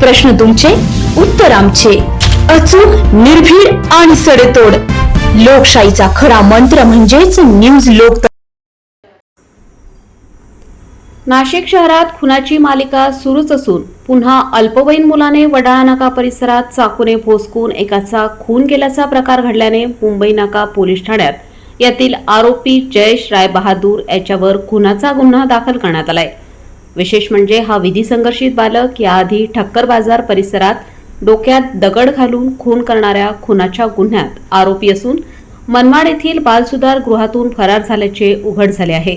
प्रश्न तुमचे उत्तर आमचे. अचूक निर्भीड आणि सडेतोड. लोकशाहीचा खरा मंत्र म्हणजेच न्यूज लोक नाशिक शहरात खुनाची मालिका सुरूच असून पुन्हा अल्पवयीन मुलाने वडाळा नाका परिसरात चाकूने भोसकून एकाचा खून केल्याचा प्रकार घडल्याने मुंबई नाका पोलीस ठाण्यात यातील आरोपी जयेश राय बहादूर याच्यावर खुनाचा गुन्हा दाखल करण्यात आलाय. विशेष म्हणजे हा विधी संघर्षित बालक याआधी ठक्कर बाजार परिसरात डोक्यात दगड घालून खून करणाऱ्या खुनाच्या गुन्ह्यात आरोपी असून मनमाड येथील बालसुधार गृहातून फरार झाल्याचे उघड झाले आहे.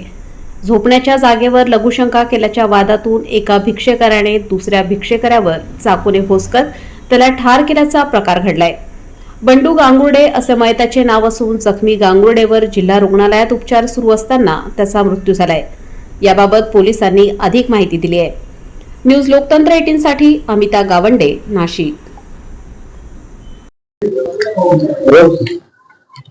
झोपण्याच्या जागेवर लघुशंका केल्याच्या वादातून एका भिक्षेकऱ्याने दुसऱ्या भिक्षेकऱ्यावर चाकूने होसकत त्याला ठार केल्याचा प्रकार घडलाय. बंडू गांगुर्डे असे मयताचे नाव असून जखमी गांगुर्डेवर जिल्हा रुग्णालयात उपचार सुरू असताना त्याचा मृत्यू झालाय. याबाबत पोलिसांनी अधिक माहिती दिली आहे. न्यूज लोकतंत्र एटीन साठी अमिता गावंडे नाशिक.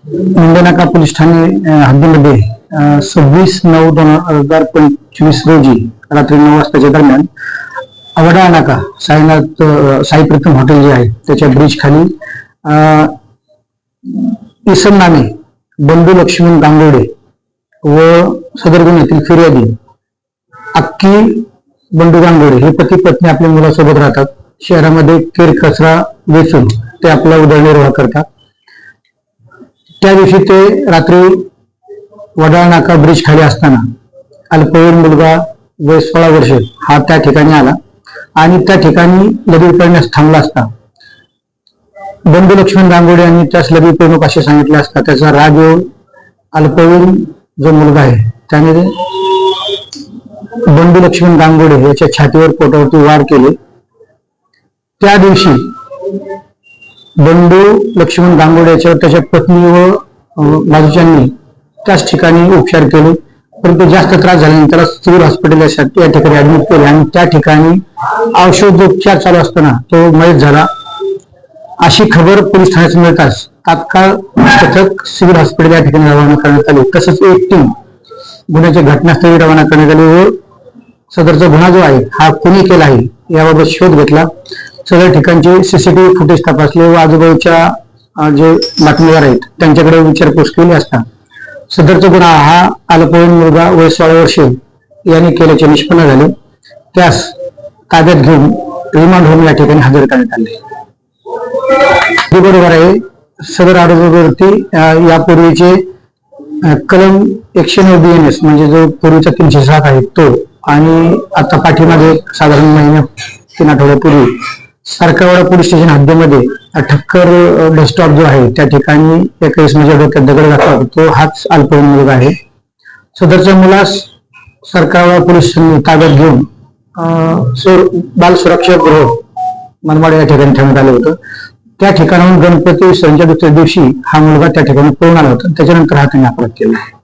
मुंबईनाका पोलीस ठाणे हद्दीमध्ये सव्वीस नऊ दोन हजार पंचवीस रोजी रात्री नऊ वाजताच्या दरम्यान अवडा नाका साईनाथ साई प्रथम हॉटेल जे आहे त्याच्या ब्रिज खाली अं, इसम नामे बंधू लक्ष्मण गांगोडे व सदर गुन्ह्यातील फिर्यादी अक्की बंडू गांगोडे हे पती पत्नी आपल्या मुलासोबत राहतात. शहरामध्ये केर कचरा वेचून ते आपला उदरनिर्वाह करतात. त्या दिवशी ते रात्री वडाळ नाका ब्रिज खाली असताना अल्पवयीन मुलगा वय सोळा वर्ष हा त्या ठिकाणी आला आणि त्या ठिकाणी लबी करण्यास थांबला असता. बंधू लक्ष्मण गांगोडे यांनी त्यास लबी करू असे सांगितले असता त्याचा राग येऊन अल्पवयीन जो मुलगा आहे त्याने बंडू लक्ष्मण गांगोडे याच्या छातीवर पोटावरती वार केले. त्या दिवशी बंडू लक्ष्मण गांगोडे याच्यावर त्याच्या पत्नी व बाजूच्यांनी त्याच ठिकाणी उपचार केले. परंतु जास्त त्रास झाल्यानंतर त्याला सिव्हिल हॉस्पिटल या ठिकाणी ऍडमिट केले आणि त्या ठिकाणी औषधोपचार चालू असताना तो मयत झाला. अशी खबर पोलीस ठाण्यात मिळताच तात्काळ पथक सिव्हिल हॉस्पिटल या ठिकाणी रवाना करण्यात आले. तसंच एक टीम गुन्ह्याच्या घटनास्थळी रवाना करण्यात आली व सदरचा गुन्हा जो आहे हा कुणी केला आहे याबाबत शोध घेतला. सदर ठिकाणचे सीसीटीव्ही फुटेज तपासले व आजूबाजूच्या जे बातमीदार आहेत त्यांच्याकडे विचारपूस केली असता. सदरचा गुन्हा हा अल्पवयीन मुलगा वय सोळा वर्ष याने केल्याचे निष्पन्न झाले. त्यास ताब्यात घेऊन रिमांड होऊन या ठिकाणी हजर करण्यात आले. बरोबर आहे सदर आरोग्यावरती यापूर्वीचे कलम एकशे नऊ बी एन एस म्हणजे जो पूर्वीचा तीनशे सात आहे तो. आणि आता पाठीमागे साधारण महिन्या तीन आठवड्यापूर्वी सारकावाडा पोलीस स्टेशन हद्दीमध्ये ठक्कर बस स्टॉप जो आहे त्या ठिकाणी एका इसमाच्या डोक्यात दगड घातला होता. तो हाच अल्पवयीन मुलगा आहे. सदरच्या मुलास सरकारवाडा पोलिसांनी ताब्यात घेऊन सुर- बाल सुरक्षा गृह मनमाड या ठिकाणी ठेवण्यात आलं होतं. त्या ठिकाणाहून गणपती विसर्जनच्या दुसऱ्या दिवशी हा मुलगा त्या ठिकाणी पळून आला होता. त्याच्यानंतर हा त्यांनी अपराध केला. आहे